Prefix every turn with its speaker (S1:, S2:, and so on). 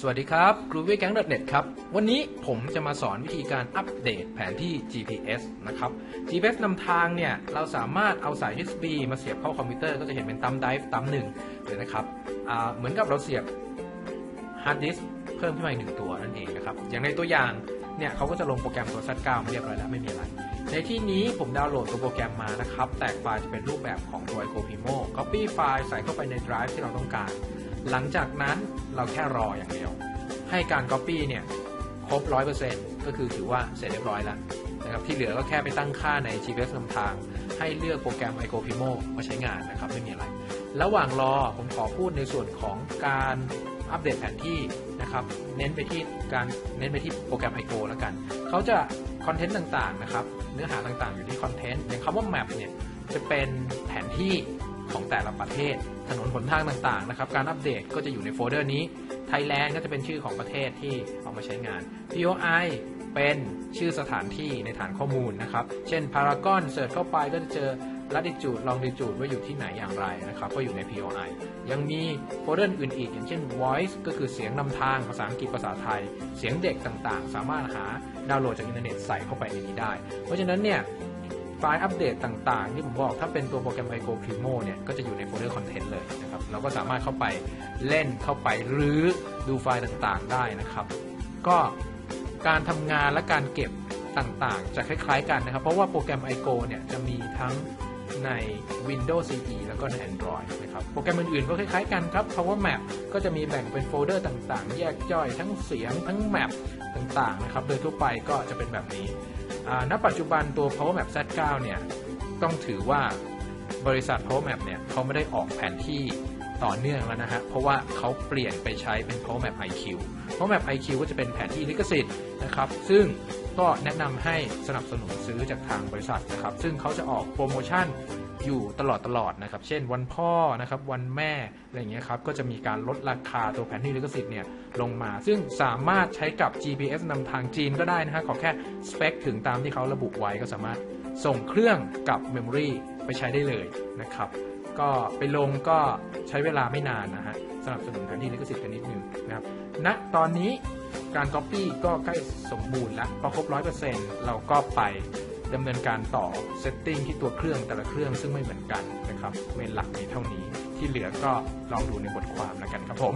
S1: สวัสดีครับ g r o o v y g a n g n e t ครับ วันนี้ผมจะมาสอนวิธีการอัปเดตแผนที่ GPS นะครับ GPS นำทางเนี่ย เราสามารถเอาสาย USB มาเสียบเข้าคอมพิวเตอร์ก็จะเห็นเป็นตั้มไดฟ์ตั้มหนึ่งเลยนะครับ เหมือนกับเราเสียบฮาร์ดดิสเพิ่มขึ้นมาอีกหนึ่งตัวนั่นเองนะครับ อย่างในตัวอย่างเนี่ยเขาก็จะลงโปรแกรมตัว Z9 มาเรียบร้อยแล้วไม่มีอะไร ในที่นี้ผมดาวน์โหลดตัวโปรแกรมมานะครับ แตกไฟล์จะเป็นรูปแบบของตัว IcoPimo Copy ไฟล์ใส่เข้าไปใน Drive ที่เราต้องการ หลังจากนั้นเราแค่รออย่างเดียว ให้การ Copy เนี่ยครบ 100%ก็คือถือว่าเสร็จเรียบร้อยแล้วนะครับที่เหลือก็แค่ไปตั้งค่าใน GPS นำทาง ให้เลือกโปรแกรม IcoPimo มาใช้งานนะครับไม่มีอะไร ระหว่างรอผมขอพูดในส่วนของการอัปเดตแผนที่นะครับเน้นไปที่การเน้นไปที่โปรแกรม iCo แล้วกัน เขาจะคอนเทนต์ต่างๆนะครับเนื้อหาต่างๆอยู่ที่คอนเทนต์อย่างคำว่า map เนี่ยจะเป็นแผนที่ ของแต่ละประเทศ ถนนหนทางต่างๆนะครับ การอัปเดตก็จะอยู่ในโฟลเดอร์นี้ Thailand ก็จะเป็นชื่อของประเทศที่เอามาใช้งาน POI เป็นชื่อสถานที่ในฐานข้อมูลนะครับ เช่น Paragon เสิร์ชเข้าไปก็จะเจอ latitude longitude ว่าอยู่ที่ไหนอย่างไรนะครับ ก็อยู่ใน POI ยังมีโฟลเดอร์อื่นอีก อย่างเช่น voice ก็คือเสียงนำทางภาษาอังกฤษภาษาไทย เสียงเด็กต่างๆ สามารถหาดาวน์โหลดจากอินเทอร์เน็ตใส่เข้าไปในนี้ได้ เพราะฉะนั้นเนี่ย ไฟล์อัปเดตต่างๆ ที่ผมบอกถ้าเป็นตัวโปรแกรม iCo Primo เนี่ยก็จะอยู่ในโฟลเดอร์คอนเทนต์เลยนะครับเราก็สามารถเข้าไปเล่นเข้าไปรื้อดูไฟล์ต่างๆได้นะครับ ก็การทำงานและการเก็บต่างๆ จะคล้ายๆกันนะครับ เพราะว่าโปรแกรม iCo เนี่ยจะมีทั้ง ใน Windows CE แล้วก็ใน Android นะครับ โปรแกรมอื่นๆ ก็คล้ายๆกันครับ Power Map ก็จะมีแบ่งเป็นโฟลเดอร์ต่างๆ แยกย่อยทั้งเสียงทั้งแมปต่างๆ นะครับ โดยทั่วไปก็จะเป็นแบบนี้ ณ ปัจจุบันตัว Power Map Z9 เนี่ย ต้องถือว่าบริษัท Power Map เนี่ยเขาไม่ได้ออกแผนที่ ต่อเนื่องแล้วนะฮะ เพราะว่าเขาเปลี่ยนไปใช้เป็น Power Map IQ Power Map IQ ก็จะเป็นแผนที่ลิขสิทธิ์นะครับ ซึ่งก็แนะนำให้สนับสนุนซื้อจากทางบริษัทนะครับ ซึ่งเขาจะออกโปรโมชั่นอยู่ตลอดตลอดนะครับ เช่นวันพ่อนะครับ วันแม่ อะไรอย่างเงี้ยครับ ก็จะมีการลดราคาตัวแผนที่ลิขสิทธิ์เนี่ยลงมา ซึ่งสามารถใช้กับ GPS นำทางจีนก็ได้นะฮะ ขอแค่สเปคถึงตามที่เขาระบุไว้ก็สามารถส่งเครื่องกับเมมโมรีไปใช้ได้เลยนะครับ ก็ไปลงก็ใช้เวลาไม่นานนะฮะสนับสนุนแผนที่ลิขสิทธิ์กันนิดนึงนะครับณตอนนี้การ Copy ก็ใกล้สมบูรณ์แล้วพอครบ 100%เราก็ไปดำเนินการต่อเซตติ้งที่ตัวเครื่องแต่ละเครื่องซึ่งไม่เหมือนกันนะครับเมนหลักมีเท่านี้ที่เหลือก็ลองดูในบทความแล้วกันครับผม